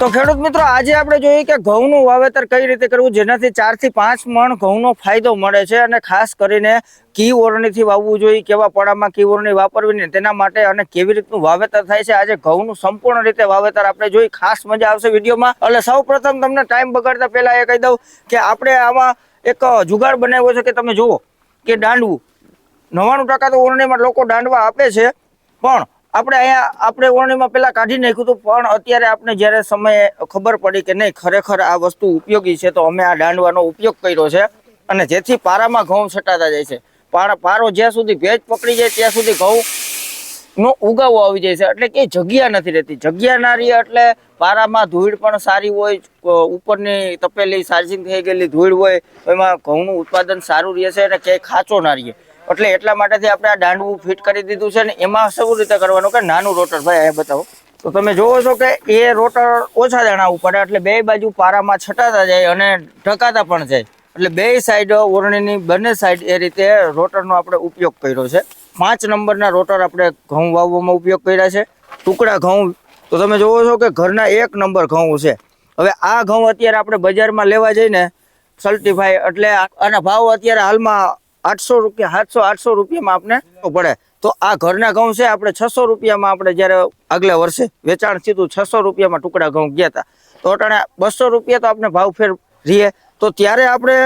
તો ખેડૂત મિત્રો, આજે આપણે જોઈએ કે ઘઉંનું વાવેતર કઈ રીતે કરવું, જેનાથી ચારથી પાંચ મણ ઘઉંનો ફાયદો મળે છે અને ખાસ કરીને કી ઓરણીથી વાવવું જોઈએ, કેવા પડામાં કી ઓરણી વાપરવી ને તેના માટે અને કેવી રીતનું વાવેતર થાય છે, આજે ઘઉંનું સંપૂર્ણ રીતે વાવેતર આપણે જોઈ, ખાસ મજા આવશે વિડીયોમાં. એટલે સૌ તમને ટાઈમ બગાડતા પહેલાં એ કહી દઉં કે આપણે આમાં એક જુગાડ બનાવ્યો છે કે તમે જુઓ, કે દાંડવું. નવ્વાણું ટકા તો ઓરણીમાં લોકો દાંડવા આપે છે, પણ આપણે અહીંયા, આપણે ઓરણીમાં પહેલાં કાઢી નાખ્યું હતું, પણ અત્યારે આપણે જ્યારે સમયે ખબર પડી કે નહીં, ખરેખર આ વસ્તુ ઉપયોગી છે, તો અમે આ દાંડવાનો ઉપયોગ કર્યો છે. અને જેથી પારામાં ઘઉં છટાતા જાય છે. પારા, પારો જ્યાં સુધી ભેજ પકડી જાય, ત્યાં સુધી ઘઉં નો ઉગાવો આવી જાય છે. એટલે કે જગ્યા નથી રહેતી. જગ્યા ના રહી એટલે પારામાં ધૂળ પણ સારી હોય ઉપરની તપેલી ચાર્જિંગ થઈ ગયેલી ધૂળ હોય, એમાં ઘઉંનું ઉત્પાદન સારું રહે છે અને ક્યાંય ખાંચો ના રહે. એટલે એટલા માટેથી આપણે આ દાંડવું ફિટ કરી દીધું છે ને એમાં શું રીતે કરવાનું કે નાનું રોટર ભાઈ અહીંયા બતાવો. તો તમે જોવો છો કે એ રોટર ઓછા દાણા પડે એટલે બે બાજુ પારામાં છટાતા જાય અને ઢકાતા પણ જાય. એટલે બે સાઈડ ઓરણીની, બંને સાઈડ એ રીતે રોટરનો આપણે ઉપયોગ કર્યો છે. પાંચ નંબરના રોટર આપણે ઘઉં વાવવામાં ઉપયોગ કર્યા છે. ટુકડા ઘઉં, તો તમે જોવો છો કે ઘરના એક નંબર ઘઉં છે. હવે આ ઘઉં અત્યારે આપણે બજારમાં લેવા જઈને સલ્ટીફાઈ એટલે આના ભાવ અત્યારે હાલમાં આઠસો રૂપિયા, સાતસો, આઠસો રૂપિયામાં આપણે પડે. તો આ ઘરના ઘઉં છે, આપણે છસો રૂપિયામાં આપણે જ્યારે આગલા વર્ષે વેચાણ થયું છસો રૂપિયામાં ટુકડા ઘઉં ગયા હતા તો અટાણે બસો રૂપિયા તો આપણે ભાવ ફેર રહીએ તો ત્યારે આપણે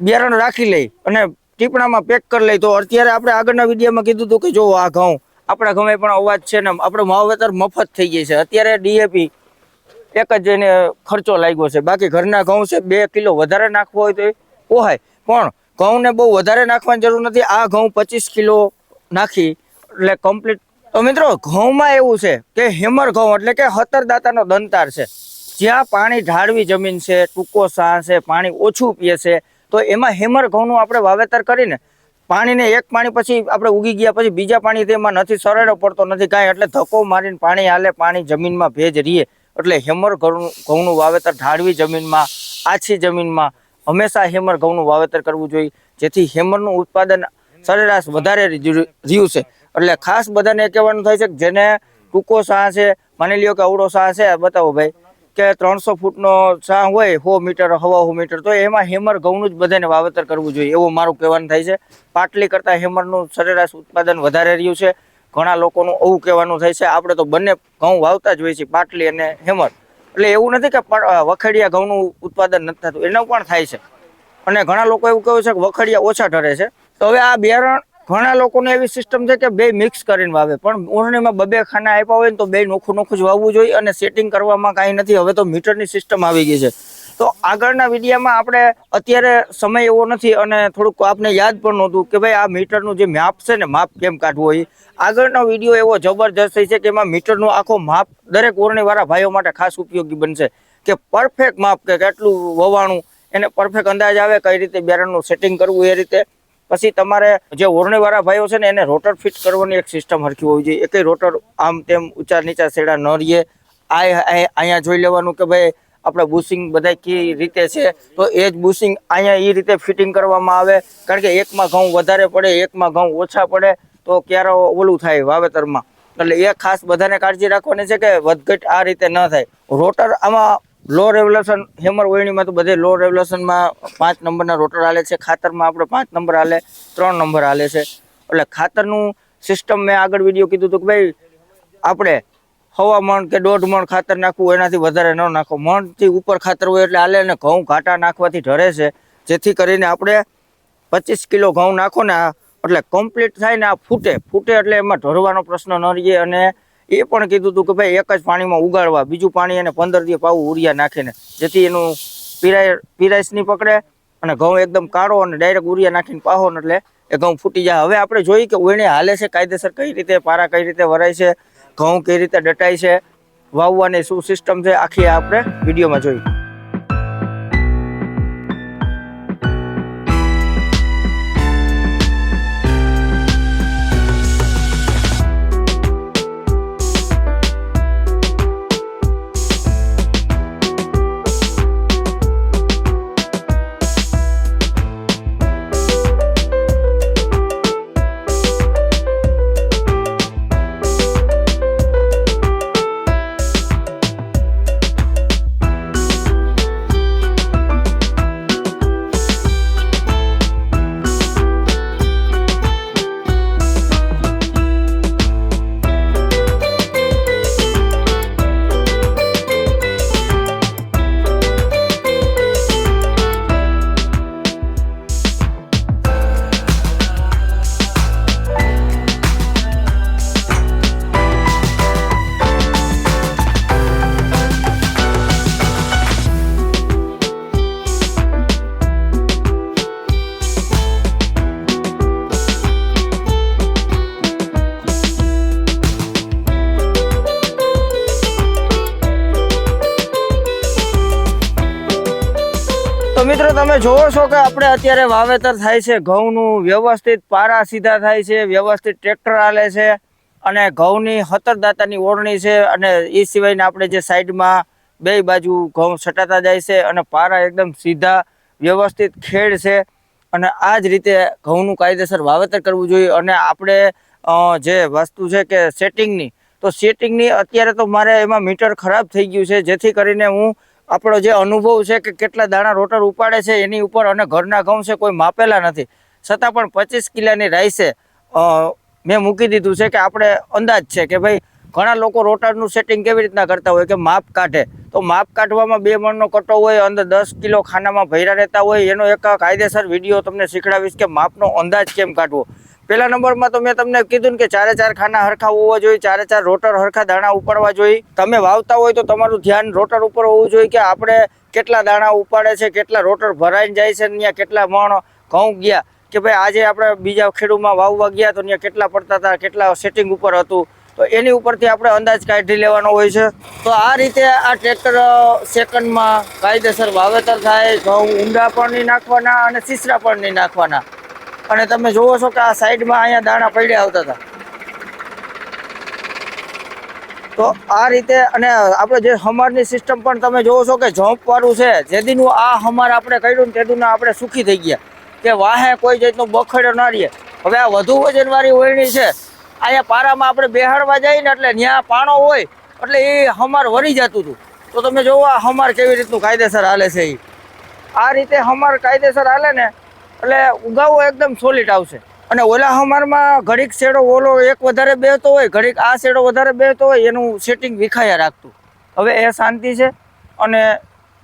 બિયારણ રાખી લઈ અને ટીપણામાં પેક કરી લઈ. તો અત્યારે આપણે આગળના વિડીયોમાં કીધું હતું કે જો આ ઘઉં, આપણા ઘઉં પણ અવાજ છે ને, આપણો વાવેતર મફત થઈ ગઈ છે. અત્યારે ડીએપી એક જ એને ખર્ચો લાગ્યો છે. બાકી ઘરના ઘઉં છે, બે કિલો વધારે નાખવો હોય તો એ પોહાય. પણ ઘઉંને બહુ વધારે નાખવાની જરૂર નથી. આ ઘઉં પચીસ કિલો નાખી, એટલે કમ્પ્લીટ તો મિત્રો, ઘઉંમાં એવું છે કે હેમર ઘઉં એટલે કે હતરદાતાનો દંતાર છે. જ્યાં પાણી ઢાળવી જમીન છે, ટૂંકો સાહ છે, પાણી ઓછું પીએ છે, તો એમાં હેમર ઘઉંનું આપણે વાવેતર કરીને પાણીને એક પાણી પછી આપણે ઉગી ગયા પછી બીજા પાણી તેમાં નથી સરળો પડતો નથી કાંઈ, એટલે ધક્કો મારીને પાણી હાલે પાણી જમીનમાં ભેજ રહીએ એટલે હેમર ઘઉં ઘઉંનું વાવેતર ઢાળવી જમીનમાં, આછી જમીનમાં હંમેશા હેમર ઘઉંનું વાવેતર કરવું જોઈએ. જેથી હેમરનું ઉત્પાદન સરેરાશ વધારે રહ્યું છે. એટલે ખાસ બધાને કહેવાનું થાય છે કે જેને ટૂંકો સાહ છે, માની લ્યો કે અવળો સાહ છે, બતાવો ભાઈ, કે ત્રણસો ફૂટનો સાહ હોય, સો મીટર, હવા સો મીટર, તો એમાં હેમર ઘઉંનું જ બધાને વાવેતર કરવું જોઈએ, એવું મારું કહેવાનું થાય છે. પાટલી કરતાં હેમરનું સરેરાશ ઉત્પાદન વધારે રહ્યું છે. ઘણા લોકોનું એવું કહેવાનું થાય છે, આપણે તો બંને ઘઉં વાવતા જ હોય છે પાટલી અને હેમર. એટલે એવું નથી કે વખેડિયા ઘઉંનું ઉત્પાદન નથી થતું. એનું પણ થાય છે. અને ઘણા લોકો એવું કહે છે કે વખડિયા ઓછા ઠરે છે. તો હવે આ બિયારણ ઘણા લોકોને એવી સિસ્ટમ છે કે બે મિક્સ કરીને વાવે. પણ ઓરણીમાં બબે ખાના આપ્યા હોય ને તો બે નોખું નોખું જ વાવવું જોઈએ અને સેટિંગ કરવામાં કાંઈ નથી. હવે તો મીટરની સિસ્ટમ આવી ગઈ છે. તો આગળના વિડીયામાં આપણે અત્યારે સમય એવો નથી અને થોડુંક આપને યાદ પણ નહોતું કે ભાઈ આ મીટરનું જે માપ છે ને, માપ કેમ કાઢવું હોય? આગળનો વીડિયો એવો જબરજસ્ત છે કે એમાં મીટરનું આખો માપ દરેક ઓરણીવાળા ભાઈઓ માટે ખાસ ઉપયોગી બનશે કે પરફેક્ટ માપ કે કેટલું વવાણું, એને પરફેક્ટ અંદાજ આવે કઈ રીતે બેરણનું સેટિંગ કરવું એ રીતે. પછી તમારે જે ઓરણીવાળા ભાઈઓ છે ને, એને રોટર ફિટ કરવાની એક સિસ્ટમ હરખી હોવી જોઈએ. એકેય રોટર આમ તેમ ઊંચા નીચા સેડા ન રહીએ. આ- અહીંયા જોઈ લેવાનું કે ભાઈ આપણે બુશિંગ બધા કઈ રીતે છે, તો એ જ બુશિંગ અહીંયા એ રીતે ફિટિંગ કરવામાં આવે. કારણ કે એકમાં ઘઉં વધારે પડે, એકમાં ઘઉં ઓછા પડે, તો ક્યારે ઓલું થાય વાવેતરમાં. એટલે એ ખાસ બધાને કાળજી રાખવાની છે કે વધઘટ આ રીતે ન થાય. રોટર આમાં લો રેવલ્યુશન હેમર ઓયણીમાં તો બધે લો રેવલ્યુશનમાં પાંચ નંબરના રોટર હાલે છે, ખાતરમાં આપણે પાંચ નંબર હાલે, ત્રણ નંબર હાલે છે. એટલે ખાતરનું સિસ્ટમ મેં આગળ વીડિયો કીધું હતું કે ભાઈ, આપણે હવા મણ કે દોઢ મણ ખાતર નાખવું એનાથી વધારે ન નાખો. મણથી ઉપર ખાતર હોય એટલે હાલે ને ઘઉં ઘાટા નાખવાથી ઢરે છે. જેથી કરીને આપણે પચીસ કિલો ઘઉં નાખો ને એટલે કમ્પ્લીટ થાય ને આ ફૂટે. ફૂટે એટલે એમાં ઢરવાનો પ્રશ્ન ન રહીએ અને એ પણ કીધું હતું કે ભાઈ એક જ પાણીમાં ઉગાડવા, બીજું પાણી એને પંદર દિવસ પાવું ઉરિયા નાખીને. જેથી એનું પીરાય, પીરાઈસ નહીં પકડે અને ઘઉં એકદમ કાળો અને ડાયરેક્ટ ઉરિયા નાખીને પાહો ને એટલે એ ઘઉં ફૂટી જાય. હવે આપણે જોઈએ કે ઓયણે હાલે છે, કાયદેસર કઈ રીતે, પારા કઈ રીતે વરાય છે ઘઉં કઈ રીતે ડટાય છે વાવવાની શું સિસ્ટમ છે આખી આપણે વિડીયોમાં જોઈ. મિત્રો, તમે જોવો છો કે આપણે અત્યારે વાવેતર થાય છે. ઘઉંનું વ્યવસ્થિત પારા સીધા થાય છે, વ્યવસ્થિત ટ્રેક્ટર હાલે છે અને ઘઉંની હતરદાતાની ઓરણી છે અને એ સિવાયને આપણે જે સાઈડમાં બે બાજુ ઘઉં છટાતા જાય છે અને પારા એકદમ સીધા વ્યવસ્થિત ખેડ છે અને આ જ રીતે ઘઉંનું કાયદેસર વાવેતર કરવું જોઈએ અને આપણે જે વસ્તુ છે કે સેટિંગની તો સેટિંગની અત્યારે તો મારે એમાં મીટર ખરાબ થઈ ગયું છે, જેથી કરીને હું આપણો જે અનુભવ છે કે કેટલા દાણા રોટર ઉપાડે છે, એની ઉપર અને ઘરના ઘઉં છે, કોઈ માપેલા નથી. છતાં પણ પચીસ કિલાની રાઈસે મેં મૂકી દીધું છે કે આપણે અંદાજ છે કે ભાઈ, ઘણા લોકો રોટરનું સેટિંગ કેવી રીતના કરતા હોય કે માપ કાઢે. તો માપ કાઢવામાં બે મણનો કટો હોય, અંદર દસ કિલો ખાનામાં ભર્યા રહેતા હોય, એનો એક કાયદેસર વીડિયો તમને શીખડાવીશ કે માપનો અંદાજ કેમ કાઢવો. પહેલા નંબરમાં તો મેં તમને કીધું કે ચારે ચાર ખાના હરખા હોવા જોઈએ, ચારે ચાર રોટર હરખા દાણા ઉપાડવા જોઈએ. તમે વાવતા હોય તો તમારું ધ્યાન રોટર ઉપર હોવું જોઈએ કે આપણે કેટલા દાણા ઉપાડે છે, કેટલા રોટર ભરાઈને જાય છે ત્યાં કેટલા મણ ઘઉં ગયા. કે ભાઈ આજે આપણે બીજા ખેડૂમાં વાવવા ગયા તો ત્યાં કેટલા પડતા હતા, કેટલા સેટિંગ ઉપર હતું. તો એની ઉપરથી આપણે અંદાજ કાઢી લેવાનો હોય છે. તો આ રીતે આ ટ્રેક્ટર સેકન્ડમાં કાયદેસર વાવેતર થાય, ઘઉં ઊંડા પણ નહીં નાખવાના અને સીસરા પણ નહીં નાખવાના. અને તમે જોવો છો કે આ સાઈડમાં અહીંયા દાણા પડ્યા આવતા હતા. તો આ રીતે અને આપણે જે હમારની સિસ્ટમ પણ તમે જોવો છો કે વાળું છે, જેદીનું આ હમાર આપણે કર્યું ને તેદીનું આપણે સુખી થઈ ગયા. કે વાહે કોઈ જાતનો બખડ્યો ના રહીએ. હવે આ વધુ વજનવાળી ઓયણી છે. અહીંયા પારામાં આપણે બેહાડવા જઈએ ને એટલે ત્યાં પાણો હોય, એટલે એ હમાર વરી જતું હતું. તો તમે જોવો આ હમાર કેવી રીતનું કાયદેસર હાલે છે એ આ રીતે હમાર કાયદેસર હાલે ને એટલે ઉગાવો એકદમ સોલિડ આવશે. અને ઓલા હમારમાં ઘડીક શેડો ઓલો એક વધારે બેહતો હોય, ઘડીક આ શેડો વધારે બેહતો હોય, એનું સેટિંગ વિખાયા રાખતું. હવે એ શાંતિ છે અને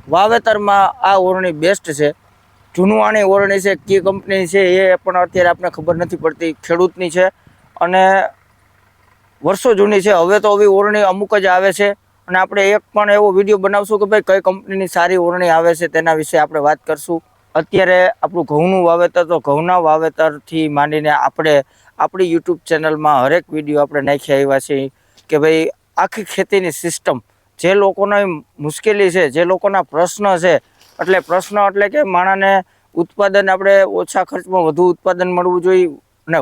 વાવેતરમાં આ ઓરણી બેસ્ટ છે. જૂનવાણી ઓરણી છે, કી કંપની છે એ પણ અત્યારે આપણે ખબર નથી પડતી, ખેડૂતની છે. અને વર્ષો જૂની છે, હવે તો આવી ઓરણી અમુક જ આવે છે. અને આપણે એક પણ એવો વીડિયો બનાવશું કે ભાઈ કઈ કંપનીની સારી ઓરણી આવે છે તેના વિશે આપણે વાત કરશું. અત્યારે આપણું ઘઉંનું વાવેતર તો ઘઉંના વાવેતરથી માંડીને આપણે આપણી યુટ્યુબ ચેનલમાં હરેક વીડિયો આપણે નાખી આવ્યા છીએ કે ભાઈ, આખી ખેતીની સિસ્ટમ જે લોકોને મુશ્કેલી છે, જે લોકોના પ્રશ્ન છે, એટલે પ્રશ્ન એટલે કે માણાને ઉત્પાદન આપણે ઓછા ખર્ચમાં વધુ ઉત્પાદન મળવું જોઈએ અને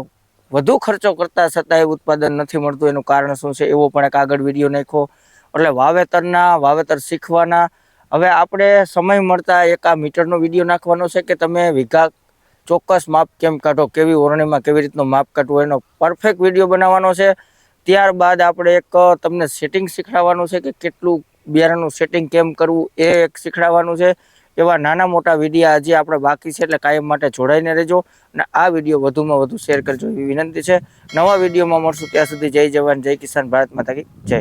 વધુ ખર્ચો કરતાં છતાંય ઉત્પાદન નથી મળતું. એનું કારણ શું છે? એવો પણ એક આગળ વીડિયો નાખ્યો. એટલે વાવેતરના, વાવેતર શીખવાના હવે આપણે સમય મળતા એક આ મીટરનો વીડિયો નાખવાનો છે કે તમે વીઘા ચોક્કસ માપ કેમ કાઢો, કેવી ઓરણીમાં કેવી રીતનું માપ કાઢવું એનો પરફેક્ટ વીડિયો બનાવવાનો છે. ત્યારબાદ આપણે એક તમને સેટિંગ શીખડાવવાનું છે કે કેટલું બિયારણનું સેટિંગ કેમ કરવું એ એક શીખડાવવાનું છે. એવા નાના મોટા વિડીયા હજી આપણે બાકી છે એટલે કાયમ માટે જોડાઈને રહેજો અને આ વીડિયો વધુમાં વધુ શેર કરજો એવી વિનંતી છે. નવા વિડીયોમાં મળશું. ત્યાં સુધી જય જવાન, જય કિસાન, ભારત માતા કી જય.